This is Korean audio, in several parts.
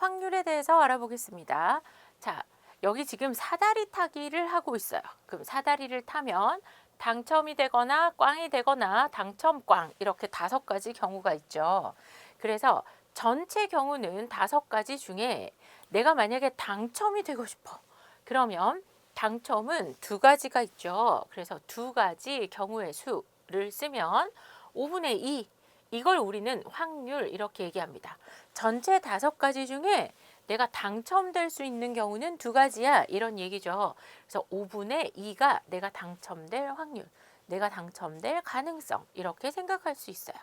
확률에 대해서 알아보겠습니다. 자, 여기 지금 사다리 타기를 하고 있어요. 그럼 사다리를 타면 당첨이 되거나 꽝이 되거나 당첨 꽝 이렇게 다섯 가지 경우가 있죠. 그래서 전체 경우는 다섯 가지 중에 내가 만약에 당첨이 되고 싶어. 그러면 당첨은 두 가지가 있죠. 그래서 두 가지 경우의 수를 쓰면 5분의 2 이걸 우리는 확률 이렇게 얘기합니다. 전체 다섯 가지 중에 내가 당첨될 수 있는 경우는 두 가지야 이런 얘기죠. 그래서 5분의 2가 내가 당첨될 확률, 내가 당첨될 가능성 이렇게 생각할 수 있어요.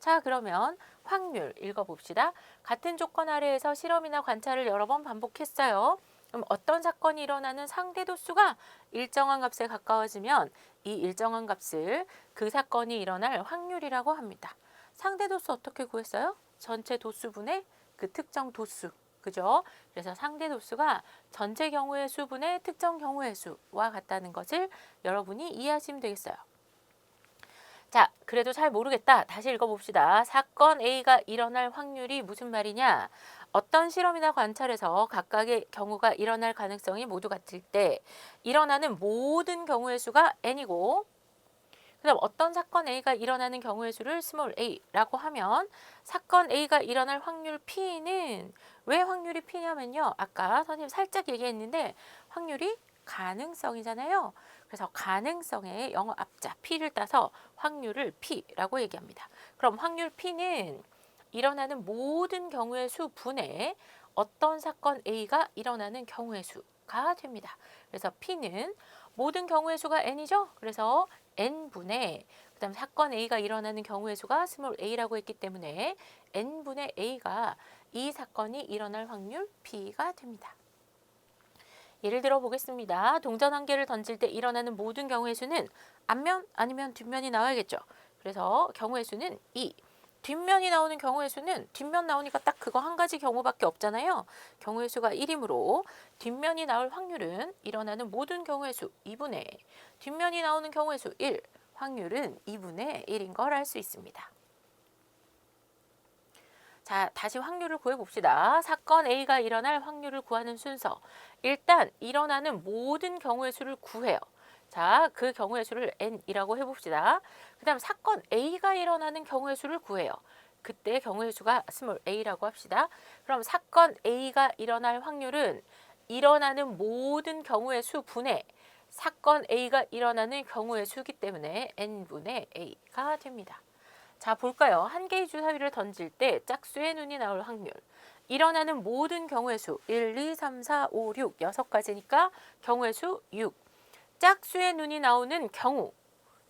자 그러면 확률 읽어봅시다. 같은 조건 아래에서 실험이나 관찰을 여러 번 반복했어요. 그럼 어떤 사건이 일어나는 상대 도수가 일정한 값에 가까워지면 이 일정한 값을 그 사건이 일어날 확률이라고 합니다. 상대 도수 어떻게 구했어요? 전체 도수분의 그 특정 도수. 그죠? 그래서 상대 도수가 전체 경우의 수분의 특정 경우의 수와 같다는 것을 여러분이 이해하시면 되겠어요. 자, 그래도 잘 모르겠다. 다시 읽어봅시다. 사건 A가 일어날 확률이 무슨 말이냐? 어떤 실험이나 관찰에서 각각의 경우가 일어날 가능성이 모두 같을 때 일어나는 모든 경우의 수가 n이고 그다음 어떤 사건 A가 일어나는 경우의 수를 스몰 a라고 하면 사건 A가 일어날 확률 P는 왜 확률이 P냐면요. 아까 선생님 살짝 얘기했는데 확률이 가능성이잖아요. 그래서 가능성의 영어 앞자 P를 따서 확률을 P라고 얘기합니다. 그럼 확률 P는 일어나는 모든 경우의 수 분의 어떤 사건 A가 일어나는 경우의 수가 됩니다. 그래서 P는 모든 경우의 수가 n이죠. 그래서 n분의 그다음 사건 A가 일어나는 경우의 수가 스몰 a라고 했기 때문에 n분의 a가 이 사건이 일어날 확률 P가 됩니다. 예를 들어 보겠습니다. 동전 한 개를 던질 때 일어나는 모든 경우의 수는 앞면 아니면 뒷면이 나와야겠죠. 그래서 경우의 수는 2. 뒷면이 나오는 경우의 수는 뒷면 나오니까 딱 그거 한 가지 경우밖에 없잖아요. 경우의 수가 1이므로 뒷면이 나올 확률은 일어나는 모든 경우의 수 2분의 뒷면이 나오는 경우의 수 1. 확률은 2분의 1인 걸 알 수 있습니다. 자, 다시 확률을 구해 봅시다. 사건 A가 일어날 확률을 구하는 순서. 일단 일어나는 모든 경우의 수를 구해요. 자, 그 경우의 수를 n이라고 해봅시다. 그 다음 사건 A가 일어나는 경우의 수를 구해요. 그때 경우의 수가 스몰 a라고 합시다. 그럼 사건 A가 일어날 확률은 일어나는 모든 경우의 수 분의 사건 A가 일어나는 경우의 수기 때문에 n분의 a가 됩니다. 자, 볼까요? 한 개의 주사위를 던질 때 짝수의 눈이 나올 확률. 일어나는 모든 경우의 수 1, 2, 3, 4, 5, 6, 6가지니까 경우의 수 6. 짝수의 눈이 나오는 경우.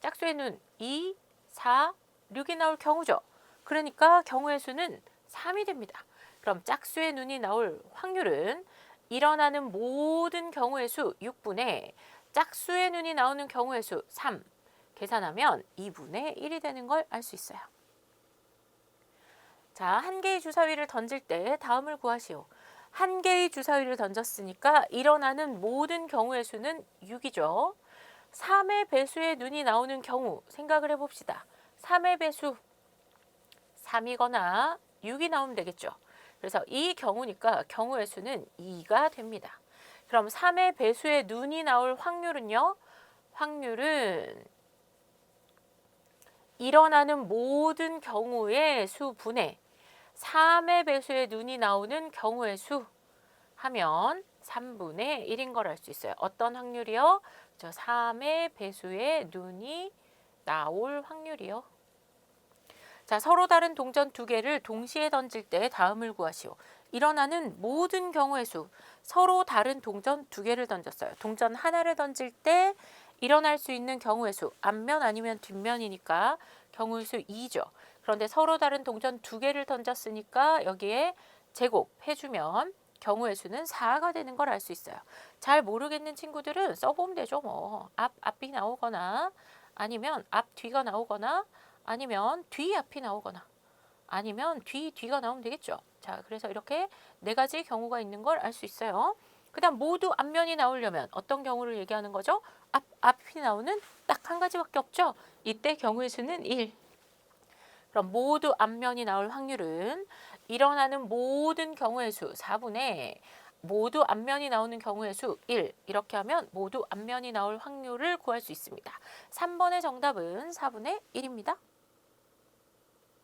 짝수의 눈 2, 4, 6이 나올 경우죠. 그러니까 경우의 수는 3이 됩니다. 그럼 짝수의 눈이 나올 확률은 일어나는 모든 경우의 수 6분의 짝수의 눈이 나오는 경우의 수 3. 계산하면 2분의 1이 되는 걸 알 수 있어요. 자, 한 개의 주사위를 던질 때 다음을 구하시오. 한 개의 주사위를 던졌으니까 일어나는 모든 경우의 수는 6이죠. 3의 배수의 눈이 나오는 경우 생각을 해봅시다. 3의 배수 3이거나 6이 나오면 되겠죠. 그래서 이 경우니까 경우의 수는 2가 됩니다. 그럼 3의 배수의 눈이 나올 확률은요. 확률은 일어나는 모든 경우의 수분의 3의 배수의 눈이 나오는 경우의 수 하면 3분의 1인 걸 알 수 있어요. 어떤 확률이요? 저 3의 배수의 눈이 나올 확률이요. 자, 서로 다른 동전 두 개를 동시에 던질 때 다음을 구하시오. 일어나는 모든 경우의 수. 서로 다른 동전 두 개를 던졌어요. 동전 하나를 던질 때 일어날 수 있는 경우의 수. 앞면 아니면 뒷면이니까 경우의 수 2죠. 그런데 서로 다른 동전 두 개를 던졌으니까 여기에 제곱 해주면 경우의 수는 4가 되는 걸 알 수 있어요. 잘 모르겠는 친구들은 써보면 되죠. 뭐 앞, 앞이 나오거나 아니면 앞, 뒤가 나오거나 아니면 뒤, 앞이 나오거나 아니면 뒤, 뒤가 나오면 되겠죠. 자, 그래서 이렇게 네 가지 경우가 있는 걸 알 수 있어요. 그 다음 모두 앞면이 나오려면 어떤 경우를 얘기하는 거죠? 앞, 앞이 나오는 딱 한 가지밖에 없죠. 이때 경우의 수는 1. 그럼 모두 앞면이 나올 확률은 일어나는 모든 경우의 수 4분의 모두 앞면이 나오는 경우의 수 1. 이렇게 하면 모두 앞면이 나올 확률을 구할 수 있습니다. 3번의 정답은 4분의 1입니다.